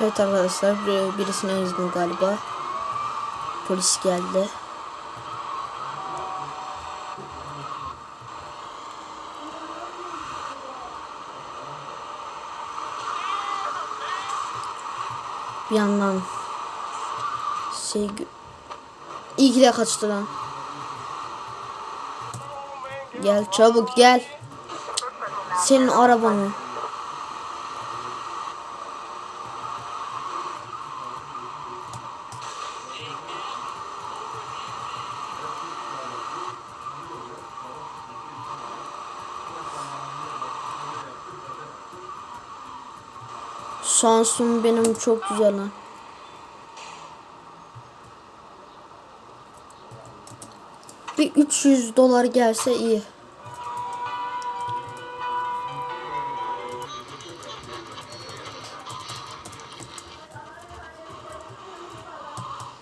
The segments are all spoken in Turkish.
Evet arkadaşlar bir- birisine ezdim galiba. Polis geldi. Bir yandan şey İyi ki de kaçtı lan. Gel çabuk gel. Senin arabanı. Şansım benim çok güzel lan. Bir 300 dolar gelse iyi.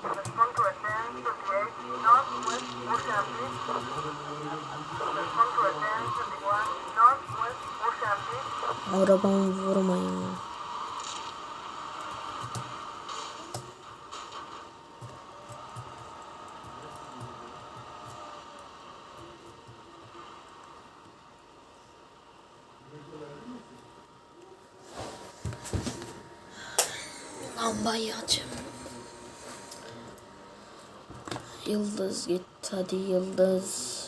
Respond to Lambayı açayım. Yıldız git hadi yıldız.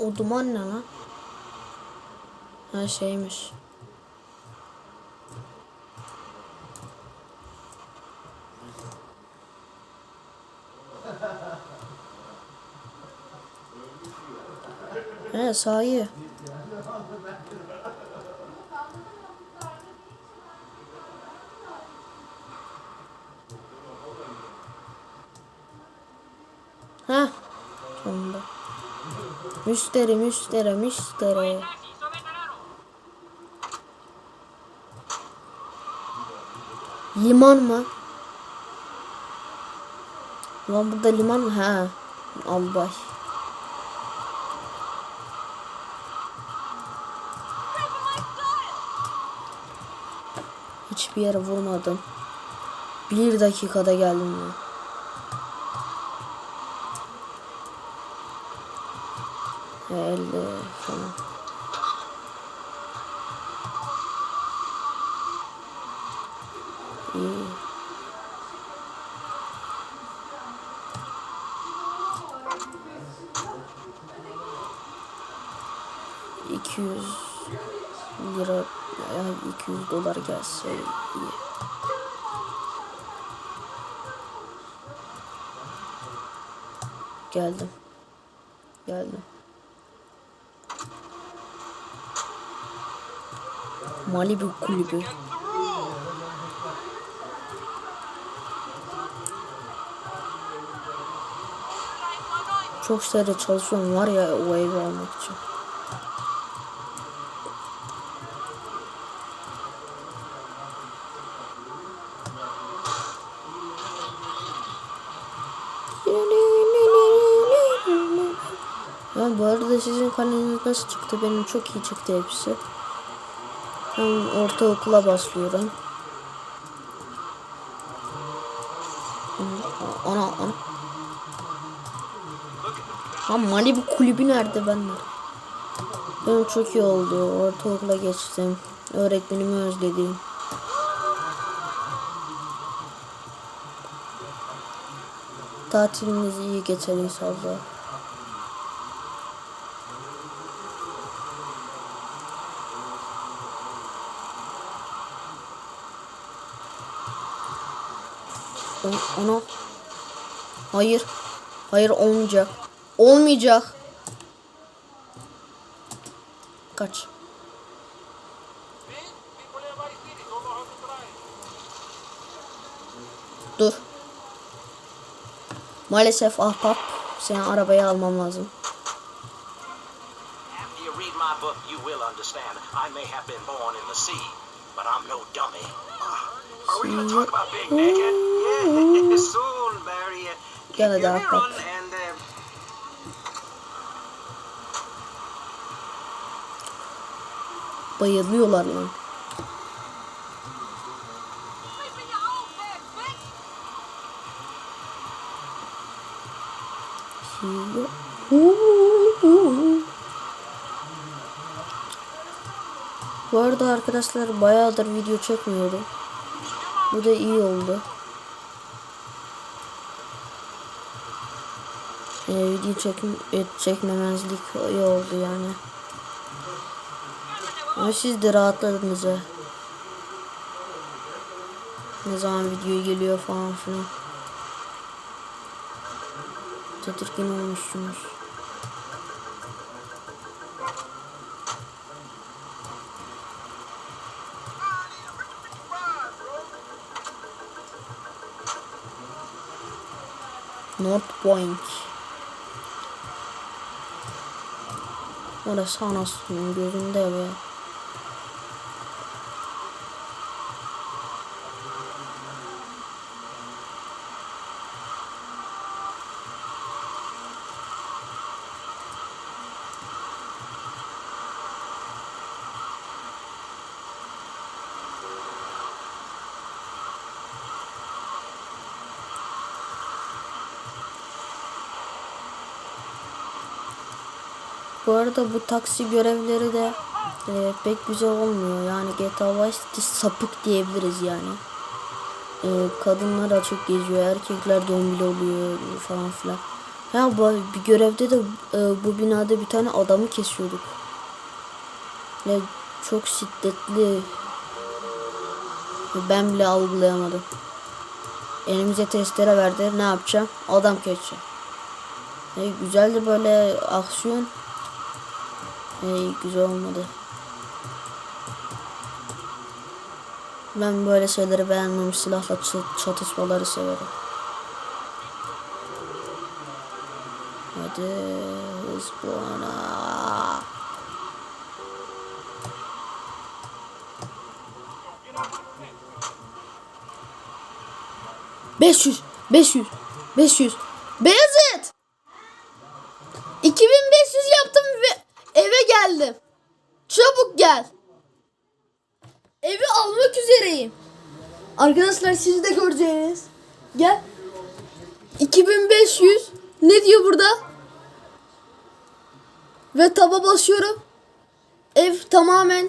O duman ne lan? Ha şeymiş. He sahi. Ha sonunda. Müşteri müşteri müşteri. Liman mı? Lan burada liman mı? Ha. Albay. Hiçbir yere vurmadım. Bir dakikada geldim ya. Elli falan. İyi. İki yüz lira ya iki yüz dolar gelse iyi. Geldim. Geldim. Malibu kulübü. Çok sayıda çalışıyorum var ya o evi almak için. Kaleniz nasıl çıktı? Benim çok iyi çıktı hepsi. Ben ortaokula başlıyorum. Ana ana. Ha Malibu kulübü nerede ben Benim çok iyi oldu. Ortaokula geçtim. Öğretmenimi özledim. Tatilimiz iyi geçer inşallah. Ona. Hayır. Hayır olmayacak. Olmayacak. Kaç. Dur. Maalesef ahbap. Seni arabaya almam lazım. After read my book, you will understand. I may have been born in the sea, but I'm no dummy. Are we to talk about being naked? Yeah, soon, Barry. Gene give de me a ahbap. run and uh, Bayılıyorlar lan. Bu arada arkadaşlar bayağıdır video çekmiyordum. Bu da iyi oldu. Ee, video çekim, et, çekmemezlik iyi oldu yani. Ama siz de rahatladınız ha. Ne zaman video geliyor falan filan. Tedirgin olmuşsunuz. North Point. Orası anasının gözünde be. Bu arada bu taksi görevleri de e, pek güzel olmuyor. Yani GTA Vice sapık diyebiliriz yani. E, kadınlar açık geziyor, erkekler dombili oluyor falan filan. Ya bu bir görevde de e, bu binada bir tane adamı kesiyorduk. Ve çok şiddetli. Ben bile algılayamadım. Elimize testere verdi. Ne yapacağım? Adam keseceğim. E, güzeldi böyle aksiyon. Ey güzel olmadı. Ben böyle şeyleri beğenmem. Silahla çatışmaları severim. Hadi hız puanı. Beş yüz, beş yüz, beş yüz. Beyazıt! 2500 yaptım ve eve geldim. Çabuk gel. Evi almak üzereyim. Arkadaşlar siz de göreceğiniz. Gel. 2500. Ne diyor burada? Ve taba basıyorum. Ev tamamen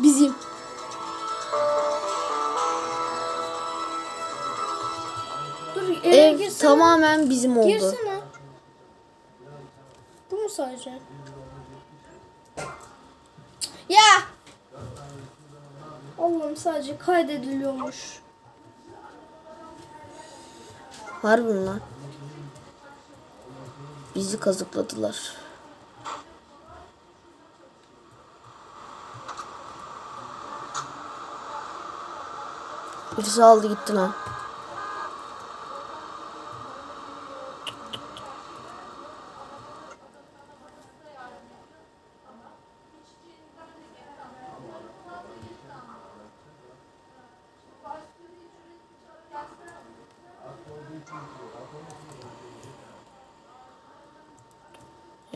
bizim. Dur Ev girsene. tamamen bizim oldu. Girsene. Bu mu sadece? Ya! Allah'ım sadece kaydediliyormuş. Harbi mi lan? Bizi kazıkladılar. Birisi aldı gitti lan.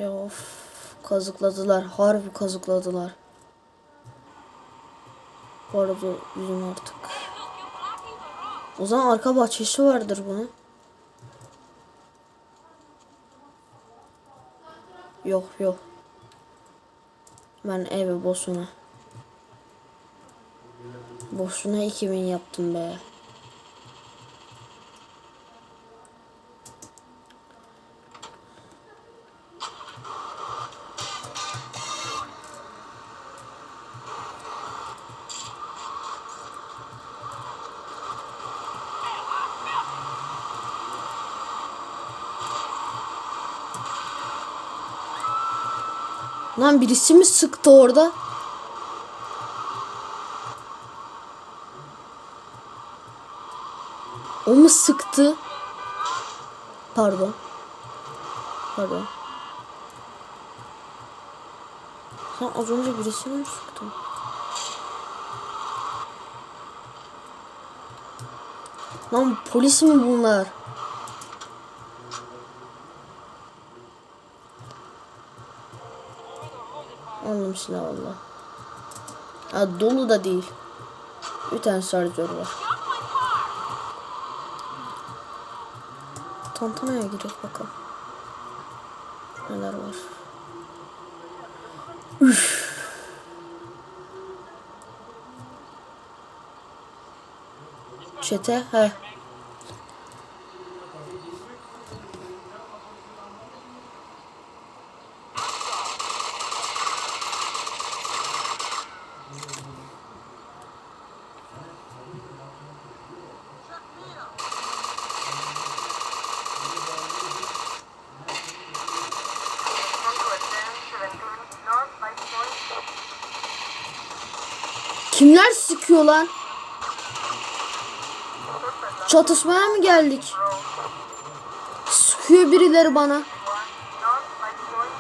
Ya of kazıkladılar. Harbi kazıkladılar. Bu arada yüzüm artık. O zaman arka bahçesi vardır bunun. Yok yok. Ben evi boşuna. Boşuna 2000 yaptım be. Lan birisi mi sıktı orada? O mu sıktı? Pardon. Pardon. Sen az önce birisini mi sıktın? Lan polis mi bunlar? Aldım silah valla. Ha, dolu da değil. Bir tane şarjör var. Tantanaya gidiyoruz bakalım. Neler var. Üf. Çete he. Kimler sıkıyor lan? Çatışmaya mı geldik? Sıkıyor birileri bana. North Light Point,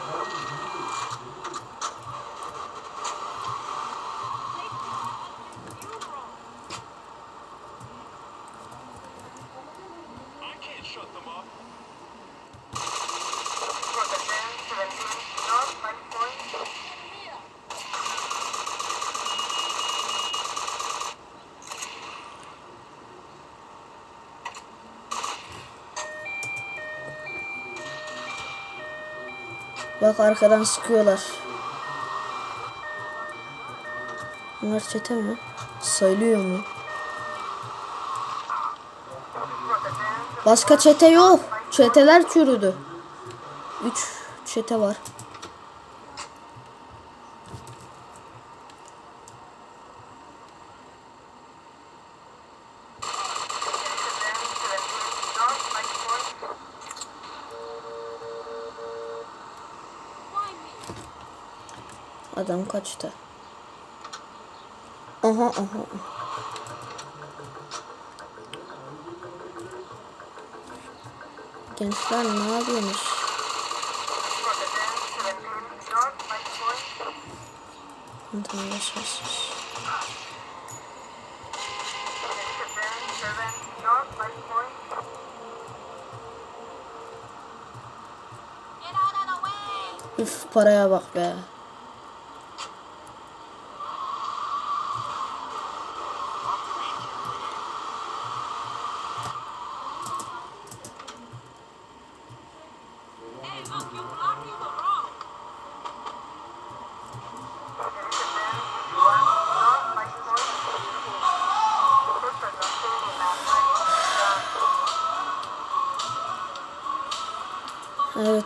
I can't shut them up. North advance should include North Light Point, Bak arkadan sıkıyorlar. Bunlar çete mi? Sayılıyor mu? Başka çete yok. Çeteler çürüdü. Üç çete var. Adam kaçtı. Aha aha. Gençler ne North Light Point, Üf paraya bak be.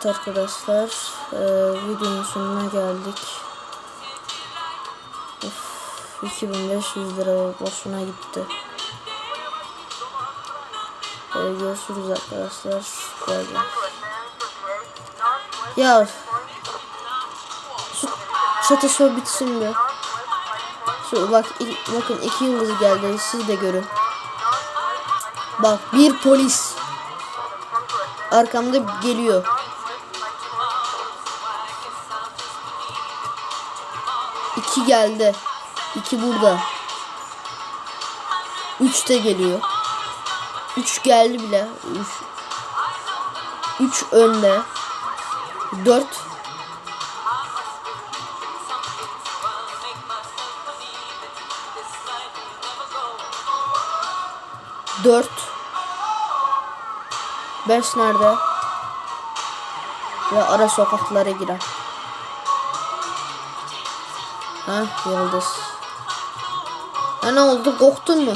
Evet arkadaşlar. eee, videonun sonuna geldik. Of, 2500 lira boşuna gitti. Eee, görüşürüz arkadaşlar. Bay bay. Ya şu çatışma bitsin Point, Şu bak bakın iki yıldız geldi. Siz de görün. Bak bir polis arkamda geliyor. 2 geldi. 2 burada. 3 de geliyor. 3 geldi bile. 3 3 önde. 4 4 5 nerede? Ve ara sokaklara girer. Ha yıldız. Ha ne oldu korktun mu?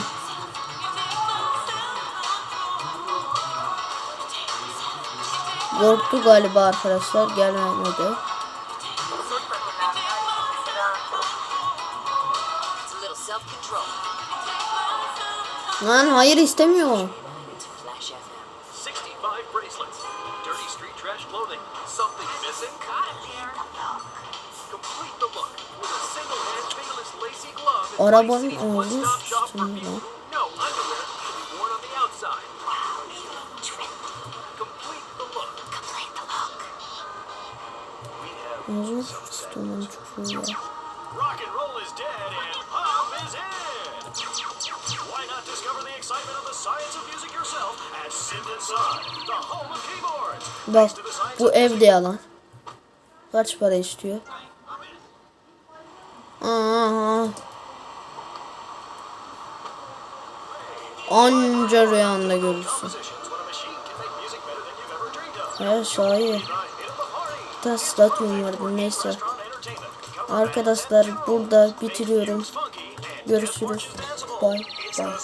Korktu galiba arkadaşlar gelmedi. Lan hayır istemiyor. Flash FM. 65 bracelets. Dirty street trash clothing. Something missing? Complete the look with a single hand fingerless lacy glove. and Arabanın. We have Ağzını sıçtım onu çocuğu ya. Rock and roll is dead and pop is in. Why not discover the excitement of the science of music yourself at Synth Inside, the home of keyboards. Bak bu ev de yalan. Kaç para istiyor? Anca rüyanda görürsün. Ya şair. Bir tane neyse. Arkadaşlar burada bitiriyorum. Görüşürüz. Bye bye.